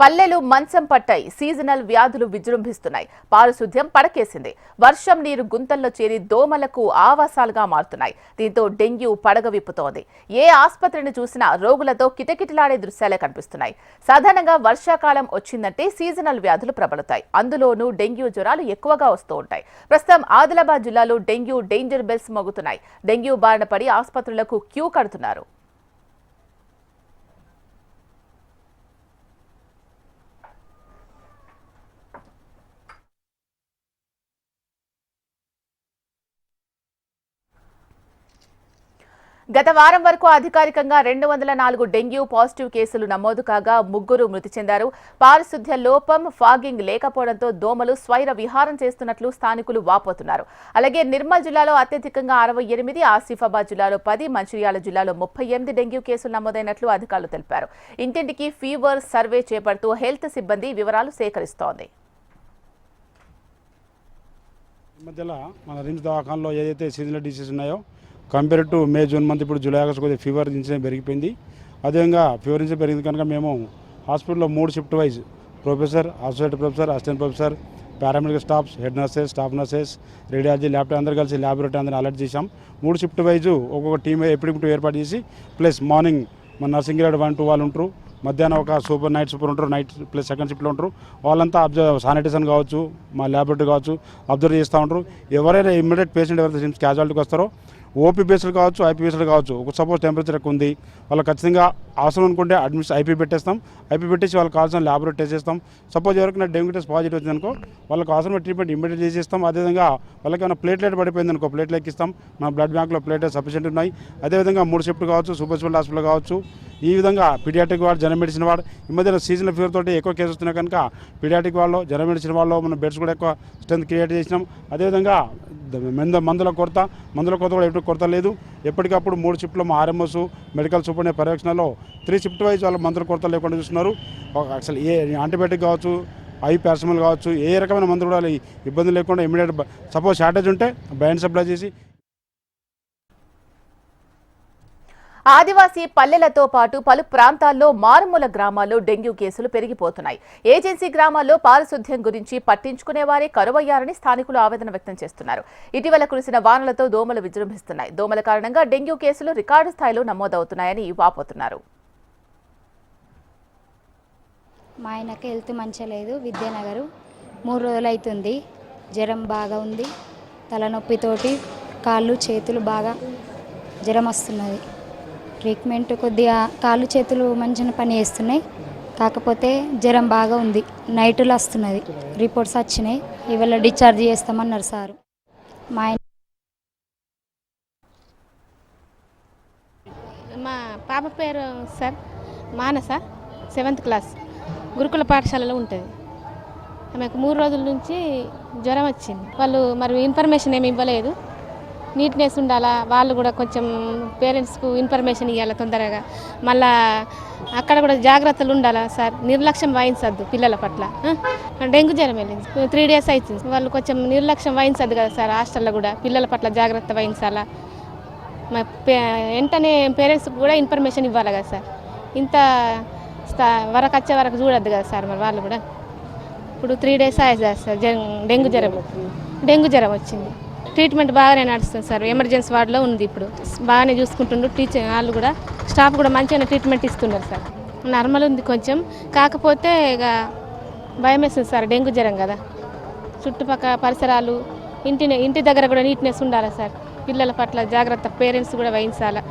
పల్లెలు మంచం పట్టాయి. సీజనల్ వ్యాధులు విజృంభిస్తున్నాయి. పారిశుద్ధ్యం పడకేసింది. వర్షం నీరు గుంతల్లో చేరి దోమలకు ఆవాసాలుగా మారుతున్నాయి. దీంతో డెంగ్యూ పడగ విప్పుతోంది. ఏ ఆసుపత్రిని చూసినా రోగులతో కిటకిటలాడే దృశ్యాలే కనిపిస్తున్నాయి. సాధారణంగా వర్షాకాలం వచ్చిందంటే సీజనల్ వ్యాధులు ప్రబలుతాయి. అందులోనూ డెంగ్యూ జ్వరాలు ఎక్కువగా వస్తూ ఉంటాయి. ప్రస్తుతం ఆదిలాబాద్ జిల్లాలో డెంగ్యూ డేంజర్ బెల్స్ మోగుతున్నాయి. డెంగ్యూ బారిన పడి ఆసుపత్రులకు క్యూ కడుతున్నారు. గత వారం వరకు అధికారికంగా రెండు వందల నాలుగు డెంగ్యూ పాజిటివ్ కేసులు నమోదు కాగా ముగ్గురు మృతి చెందారు. పారిశుద్ధ్య లోపం ఫాగింగ్ లేకపోవడంతో దోమలు స్వైర విహారం చేస్తున్నట్లు స్థానికులు వాపోతున్నారు. అలాగే నిర్మల్ జిల్లాలో అత్యధికంగా అరవై ఎనిమిది ఆసిఫాబాద్ జిల్లాలో పది మంచిర్యాల జిల్లాలో ముప్పై ఎనిమిది డెంగ్యూ కేసులు నమోదైనట్లు అధికారులు తెలిపారు. ఇంటింటికి ఫీవర్ సర్వే చేపడుతూ హెల్త్ సిబ్బంది వివరాలు సేకరిస్తోంది. మధ్యలో మన రిమ్స్ దవాఖానలో ఏదైతే సీజనల్ డిసీజ్ ఉన్నాయో compare to May June month ఇప్పుడు జూలై ఆగస్ట్ కొద్దిగా ఫీవర్ ఇన్సిడెంట్ పెరిగిపోయింది. అదేవిధంగా ఫీవర్ ఇన్సిడెంట్ పెరిగింది కనుక మేము హాస్పిటల్లో మూడు shift wise professor associate professor assistant professor paramedical staffs head nurses staff nurses radiology laptop అందరూ కలిసి ల్యాబొరేటరీ అందరిని అలర్ట్ చేశాం. మూడు షిఫ్ట్ వైజ్ ఒక్కొక్క టీమ్ ఎప్పటికప్పుడు ఏర్పాటు చేసి ప్లస్ మార్నింగ్ మన నర్సింగ్ గ్రేడ్ వన్ టూ వాళ్ళు ఉంటారు. మధ్యాహ్నం ఒక సూపర్ నైట్ సూపర్ ఉంటారు. నైట్ ప్లస్ సెకండ్ షిఫ్ట్లో ఉంటారు. వాళ్ళంతా అబ్జర్వ్ శానిటైజేషన్ కావచ్చు మా ల్యాబొరేటరీ కావచ్చు అబ్జర్వ్ చేస్తూ ఉంటారు. ఎవరైనా ఇమ్మీడియట్ పేషెంట్ ఎవరైతే సిమ్స్ క్యాజువాలిటీకి వస్తారో ఓపీ బేస్డ్ కావచ్చు ఐపీ బేస్డ్ కావచ్చు. ఒక సపోజ్ టెంపరేచర్ ఎక్కువ ఉంది. వాళ్ళు ఖచ్చితంగా అవసరం అనుకుంటే అడ్మిషన్ ఐపీ పెట్టేస్తాం. ఐపీ పెట్టేసి వాళ్ళకి కావాల్సిన ల్యాబొరేటరీ టెస్ట్ చేస్తాం. సపోజ్ ఎవరికైనా డెంగ్యూ టెస్ట్ పాజిటివ్ వచ్చిందనుకో వాళ్ళకి అవసరమైన ట్రీట్మెంట్ ఇమ్మీడియట్ చేసేస్తాం. అదేవిధంగా వాళ్ళకి ఏమైనా ప్లేట్లెట్ పడిపోయింది అనుకో ప్లేట్లు ఎక్కిస్తాం. మా బ్లడ్ బ్యాంక్లో ప్లేట్లెట్ సఫిషియెంట్ ఉన్నాయి. అదేవిధంగా మూడు షిఫ్ట్ కావచ్చు సూపర్ స్పెషల్ హాస్పిటల్ కావచ్చు. ఈ విధంగా పీడియాటిక్ వార్డ్ జన మెడిసిన్ వార్డ్ ఈ మధ్యన సీజనల్ ఫీవర్ తోటి ఎక్కువ కేసు వస్తున్నాయి కనుక పీడియాటిక్ వాళ్ళు జన మెడిసిన్ వాళ్ళు మన బెడ్స్ కూడా ఎక్కువ స్ట్రెంత్ క్రియేట్ చేసినాం. అదేవిధంగా మంద మందుల కొరత మందుల కొరత కూడా ఎప్పుడు కొరత లేదు. ఎప్పటికప్పుడు మూడు షిఫ్ట్లో మా ఆర్ఎంఎస్ మెడికల్ సూపర్ పర్యవేక్షణలో త్రీ షిఫ్ట్ వైజ్ వాళ్ళ మందుల కొరత లేకుండా చూస్తున్నారు. అసలు ఏ యాంటీబయాటిక్ కావచ్చు ఐ పారాసిటమాల్ కావచ్చు ఏ రకమైన మందులు కూడా ఇబ్బంది లేకుండా ఇమీడియట్ సపోజ్ షార్టేజ్ ఉంటే బ్యాండ్ సప్లై చేసి ఆదివాసీ పల్లెలతో పాటు పలు ప్రాంతాల్లో మారుమూల గ్రామాల్లో డెంగ్యూ కేసులు పెరిగిపోతున్నాయి. ఏజెన్సీ గ్రామాల్లో పారిశుద్ధ్యం గురించి పట్టించుకునేవారే కరువయ్యారని స్థానికులు ఆవేదన వ్యక్తం చేస్తున్నారు. ఇటీవల కురిసిన వానలతో దోమలు విజృంభిస్తున్నాయి. దోమల కారణంగా డెంగ్యూ కేసులు రికార్డు స్థాయిలో నమోదవుతున్నాయని వాపోతున్నారు. మా ఆయనకి హెల్త్ మంచిగా లేదు. విద్యానగరు మూడు రోజులు అవుతుంది జ్వరం బాగా ఉంది. తలనొప్పితోటి కాళ్ళు చేతులు బాగా జ్వరం వస్తున్నది. ట్రీట్మెంట్ కొద్దిగా కాళ్ళు చేతులు మంచిగా పని చేస్తున్నాయి. కాకపోతే జ్వరం బాగా ఉంది. నైటులు వస్తున్నది. రిపోర్ట్స్ వచ్చినాయి. ఇవాళ డిశ్చార్జ్ చేస్తామన్నారు సారు. మా మా పాప పేరు సార్ మానస సెవెంత్ క్లాస్. గురుకుల పాఠశాలలో ఉంటుంది. ఆమెకు మూడు రోజుల నుంచి జ్వరం వచ్చింది. వాళ్ళు మరి ఇన్ఫర్మేషన్ ఏమి ఇవ్వలేదు. నీట్నెస్ ఉండాలా? వాళ్ళు కూడా కొంచెం పేరెంట్స్కు ఇన్ఫర్మేషన్ ఇవ్వాలి తొందరగా? మళ్ళా అక్కడ కూడా జాగ్రత్తలు ఉండాలా సార్? నిర్లక్ష్యం వహించద్దు పిల్లల పట్ల. డెంగ్యూ జ్వరం వెళ్ళింది. త్రీ డేస్ అవుతుంది వాళ్ళు కొంచెం నిర్లక్ష్యం వహించద్దు కదా సార్ హాస్టల్లో కూడా? పిల్లల పట్ల జాగ్రత్త వహించాలా మా పే వెంటనే పేరెంట్స్కి కూడా ఇన్ఫర్మేషన్ ఇవ్వాలి కదా సార్? ఇంత వరకు వచ్చే వరకు చూడద్దు కదా సార్ మరి వాళ్ళు కూడా? ఇప్పుడు త్రీ డేస్ అయ్యారు సార్ డెంగ్యూ జ్వరం. డెంగ్యూ జ్వరం వచ్చింది. ట్రీట్మెంట్ బాగానే నడుస్తుంది సార్. ఎమర్జెన్సీ వార్డులో ఉంది ఇప్పుడు. బాగానే చూసుకుంటుండ్రు. టీచర్ వాళ్ళు కూడా స్టాఫ్ కూడా మంచిగానే ట్రీట్మెంట్ ఇస్తున్నారు సార్. నార్మల్ ఉంది కొంచెం. కాకపోతే ఇక భయం వేస్తుంది సార్ డెంగ్యూ జ్వరం కదా. చుట్టుపక్కల పరిసరాలు ఇంటి ఇంటి దగ్గర కూడా నీట్నెస్ ఉండాలి సార్. పిల్లల పట్ల జాగ్రత్త పేరెంట్స్ కూడా వహించాలి.